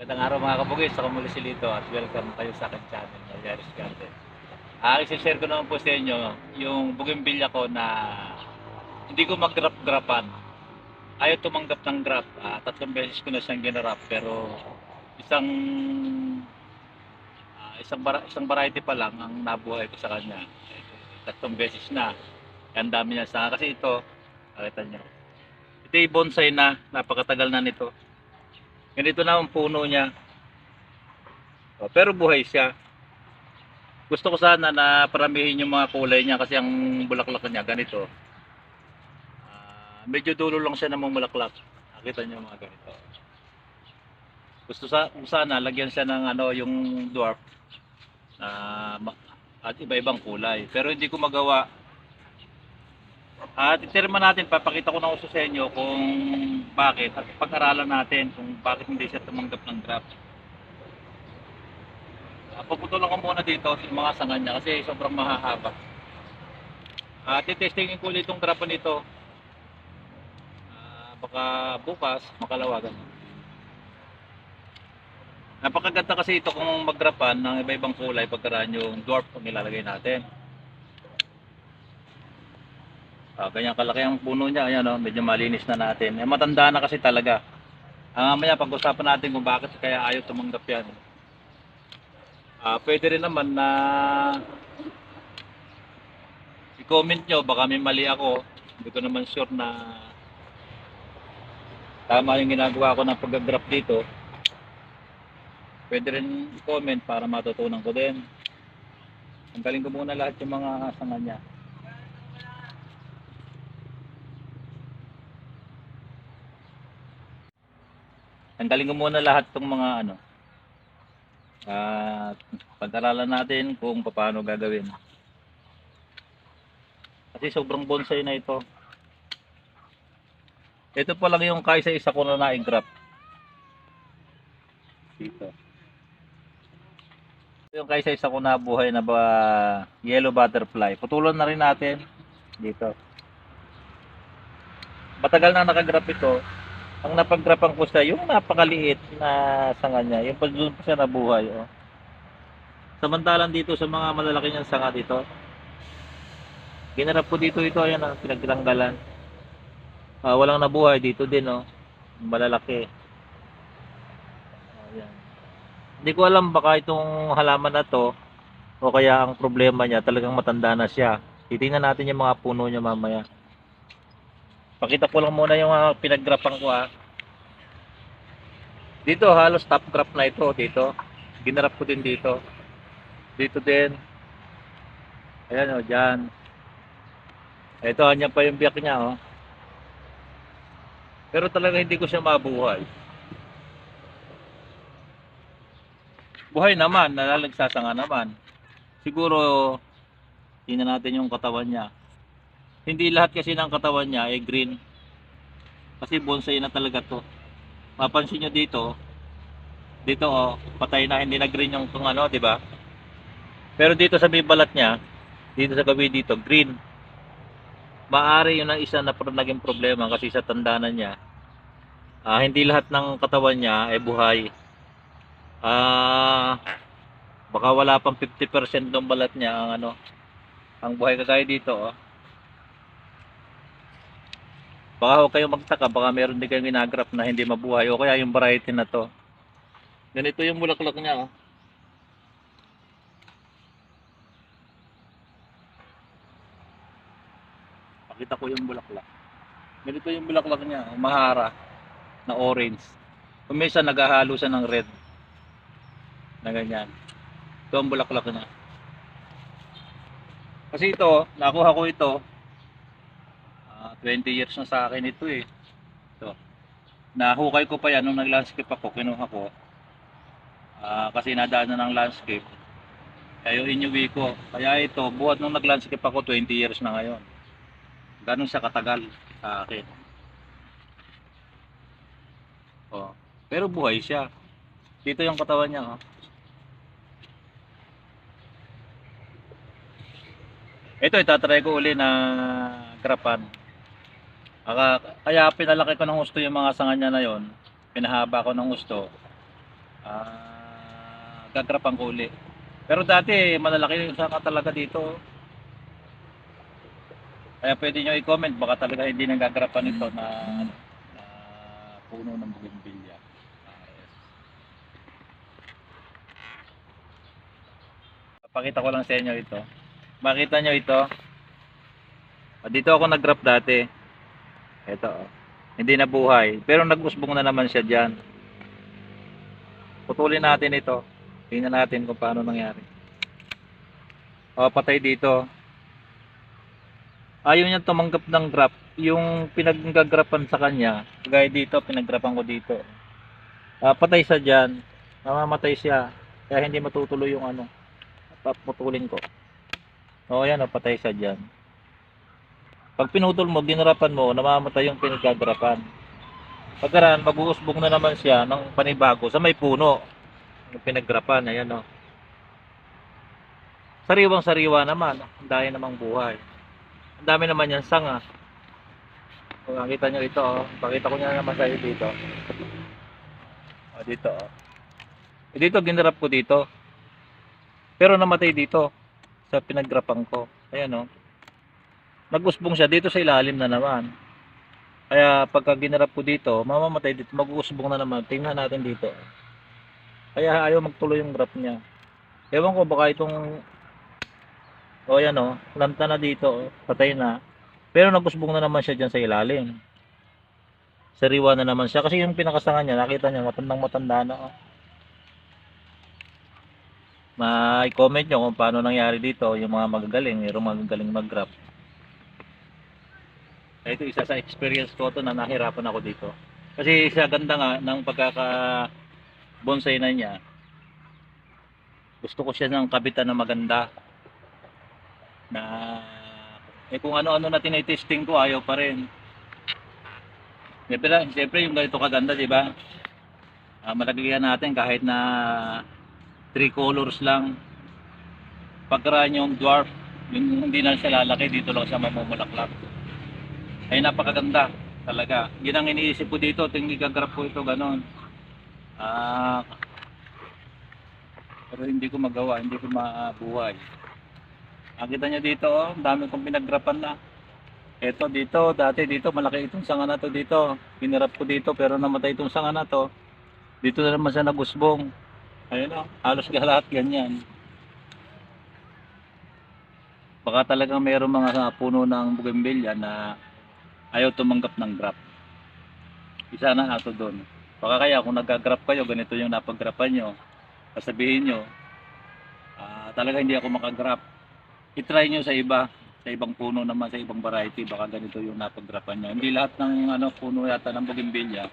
Magandang araw mga kabugis, ako muli si Lito at welcome kayo sa aking channel, Malyaris Garden. Ah, isi-share ko naman po sa inyo yung bougainvillea ko na hindi ko mag-grap-grapan. Ayaw tumanggap ng grap. Ah, tatlong beses ko na siyang ginarap pero isang ah, isang bara- isang variety pa lang ang nabuhay ko sa kanya. Tatlong beses na. Ang dami niya sa kasi ito, nakita niyo. Ito yung bonsai na, napakatagal na nito. Ganito na ang puno niya. O, pero buhay siya. Gusto ko sana na paramihin yung mga kulay niya kasi ang bulaklak niya ganito. Ah, medyo dulo lang siya ng bulaklak. Nakita niyo mga ganito. Gusto sa sana lagyan siya ng ano yung dwarf ma- at iba-ibang kulay. Pero hindi ko magawa. At itirma natin, papakita ko na uso sa inyo kung bakit at pag-aralan natin kung bakit hindi siya tumanggap ng draft. Uh, puputulan ko muna dito sa mga sanga niya kasi sobrang mahahaba. At titestingin ko ulit itong draft nito. Ah, baka bukas makalawagan. Napakaganda kasi ito kung magrapan ng iba-ibang kulay pagkaraan yung dwarf kung ilalagay natin. Ah, ganyan kalaki ang puno niya, ayan oh, medyo malinis na natin. Eh, matanda na kasi talaga. Ah, mamaya pag-usapan natin kung bakit kaya ayaw tumanggap yan. Ah, pwede rin naman na i-comment nyo, baka may mali ako. Hindi ko naman sure na tama yung ginagawa ko ng pag-graph dito. Pwede rin i-comment para matutunan ko din. Tanggalin ko muna lahat yung mga sanga niya. Tanggalin ko muna lahat ng mga ano. At pag-aralan natin kung paano gagawin. Kasi sobrang bonsai na ito. Ito pa lang yung kaisa-isa ko na na-graph. Dito. Ito yung kaisa-isa ko na buhay na ba yellow butterfly. Putulan na rin natin dito. Matagal na nakagraph ito ang napaggrapan ko siya, yung napakaliit na sanga niya, yung doon pa siya nabuhay. Oh. Samantalang dito sa mga malalaki niyang sanga dito, ginarap ko dito ito, ayan ang pinagtanggalan. Ah, walang nabuhay dito din, oh. malalaki. Ayan. Hindi ko alam baka itong halaman na to, o kaya ang problema niya, talagang matanda na siya. Titingnan natin yung mga puno niya mamaya. Pakita ko lang muna yung mga pinaggrapan ko ha. Dito halos top graph na ito dito. Ginarap ko din dito. Dito din. Ayan o, dyan. Ito, anyan pa yung biyak niya oh. Pero talaga hindi ko siya mabuhay. Buhay naman, nalalagsasanga naman. Siguro, tingnan natin yung katawan niya hindi lahat kasi ng katawan niya ay green. Kasi bonsai na talaga to. Mapansin nyo dito dito oh patay na hindi na green yung kung ano di ba? Pero dito sa may balat niya dito sa gabi dito green. Maari yun ang isa na naging problema kasi sa tanda na niya ah, hindi lahat ng katawan niya ay buhay. Ah baka wala pang 50% ng balat niya ang ano ang buhay kagaya dito oh Baka huwag kayong magtaka, baka meron din kayong ginagrap na hindi mabuhay o kaya yung variety na to. Ganito yung bulaklak niya oh. Pakita ko yung bulaklak. Ganito yung bulaklak niya, oh, mahara na orange. Kung minsan naghahalo siya ng red. Na ganyan. Ito ang bulaklak niya. Kasi ito, nakuha ko ito 20 years na sa akin ito eh. Ito. Nahukay ko pa yan nung nag-landscape ako, kinuha ko. Ah, kasi nadaan na ng landscape. Kaya inuwi ko. Kaya ito, buhat nung nag-landscape ako, 20 years na ngayon. Ganun siya katagal sa akin. Oh. Pero buhay siya. Dito yung katawan niya. Oh. Ito, itatry ko uli na grapan. Aka, kaya pinalaki ko ng gusto yung mga sanga niya na yon. Pinahaba ko ng gusto. Ah, gagrapan ko uli. Pero dati, malalaki yung sanga talaga dito. Kaya pwede nyo i-comment, baka talaga hindi nagagrapan ito na, ano, na puno ng bougainvillea. Ah, yes. Papakita ko lang sa inyo ito. Makita nyo ito. Ah, Dito ako nag-grab dati. Ito oh. Hindi na buhay. Pero nag-usbong na naman siya dyan. Putulin natin ito. Tingnan natin kung paano nangyari. O, patay dito. Ayaw niya tumanggap ng grab. Yung pinaggagrapan sa kanya, gaya dito, pinaggrapan ko dito. Ah, patay siya dyan. Namamatay siya. Kaya hindi matutuloy yung ano. Paputulin ko. O, yan o, patay siya dyan. Pag pinutol mo, ginarapan mo, namamatay yung pinaggagrapan. Pagkaraan, mag-uusbong na naman siya ng panibago sa may puno. Yung pinaggrapan, ayan o. Sariwang sariwa naman. Ang dami namang buhay. Ang dami naman yan sanga. Kung nakita nyo ito, oh. pakita ko nyo naman sa'yo dito. O, dito, oh. Eh, dito, ginarap ko dito. Pero namatay dito sa pinaggrapan ko. Ayan, oh. Nag-usbong siya dito sa ilalim na naman. Kaya pagka ginarap ko dito, mamamatay dito, mag-uusbong na naman. Tingnan natin dito. Kaya ayaw magtuloy yung graph niya. Ewan ko baka itong o yan o, lanta na dito, oh, patay na. Pero nagusbong na naman siya dyan sa ilalim. Sariwa na naman siya. Kasi yung pinakasanga niya, nakita niya, matandang matanda na. Oh. Ma-comment nyo kung paano nangyari dito yung mga magagaling, mayroong magagaling mag-graph. Ito isa sa experience ko to na nahirapan ako dito. Kasi sa ganda nga ng pagkaka bonsai na niya, gusto ko siya ng kabitan na maganda. Na eh kung ano-ano na tinitesting ko, ayaw pa rin. Siyempre, siyempre yung ganito kaganda, di ba? Uh, malagyan natin kahit na three colors lang. Pagkaraan yung dwarf, yung hindi na siya lalaki, dito lang siya mamumulaklak ay napakaganda talaga. Yun ang iniisip ko dito, tingin gagrap ko ito ganon. Ah, pero hindi ko magawa, hindi ko mabuhay. Nakita niyo dito, oh, dami kong pinagrapan na. Ito dito, dati dito, malaki itong sanga na to dito. Pinirap ko dito, pero namatay itong sanga na to. Dito na naman siya nagusbong. Ayun oh, halos lahat ganyan. Baka talagang mayroong mga puno ng bougainvillea na ayaw tumanggap ng grab. Isa na ato doon. Baka kaya kung nag-grab kayo, ganito yung napag-grapan nyo, sasabihin nyo, ah, talaga hindi ako makagrab. I-try nyo sa iba, sa ibang puno naman, sa ibang variety, baka ganito yung napag-grapan nyo. Hindi lahat ng ano, puno yata ng bougainvillea,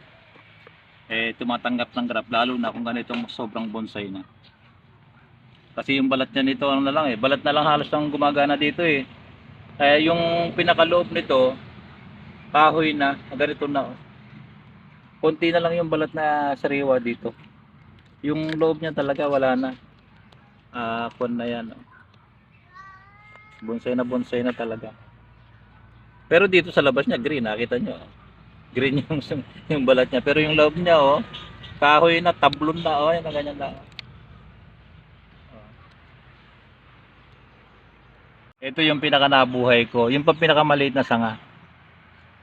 eh, tumatanggap ng grab, lalo na kung ganitong sobrang bonsai na. Kasi yung balat niya nito, ano na lang eh, balat na lang halos ang gumagana dito eh. Kaya yung pinakaloob nito, kahoy na, ganito na. oh. Konti na lang yung balat na sariwa dito. Yung loob niya talaga wala na. Ah, kon na yan. oh. Bonsai na bonsai na talaga. Pero dito sa labas niya green, nakita niyo. oh. Green yung yung balat niya, pero yung loob niya oh, kahoy na, tablon na oh, yan ganyan na. Oh. Ito yung pinaka nabuhay ko, yung pinakamaliit na sanga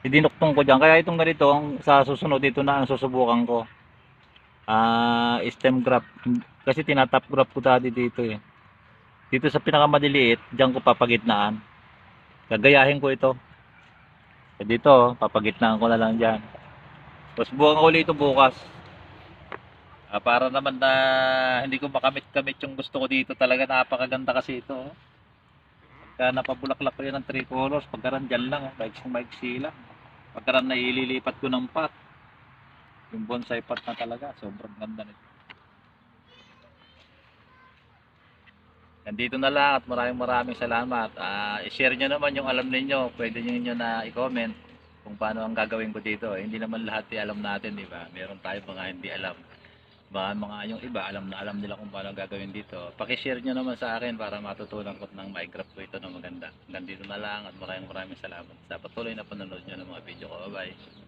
idinuktong ko dyan. Kaya itong ganito, sa susunod dito na ang susubukan ko. Ah, stem graft. Kasi tinatap graft ko dati dito eh. Dito sa pinakamadiliit, diyan ko papagitnaan. Gagayahin ko ito. Eh dito, papagitnaan ko na lang diyan. Tapos buwan ko ulit ito bukas. Ah, para naman na hindi ko makamit-kamit yung gusto ko dito talaga napakaganda kasi ito. oh. Pagka napabulaklak ko yan ng three colors, pagkaran dyan lang, oh, maiksi maiksi lang. Pagkaran na ililipat ko ng pot. Yung bonsai pot na talaga, sobrang ganda nito. Nandito na lang at maraming maraming salamat. Ah, i-share nyo naman yung alam ninyo. Pwede nyo na i-comment kung paano ang gagawin ko dito. Eh, hindi naman lahat i alam natin, di ba? Meron tayo mga hindi alam. Baka mga yung iba, alam na alam nila kung paano gagawin dito. Paki-share nyo naman sa akin para matutunan ko ng migraph ko ito na maganda. Nandito na lang at maraming maraming salamat sa patuloy na panonood nyo ng mga video ko. Bye-bye.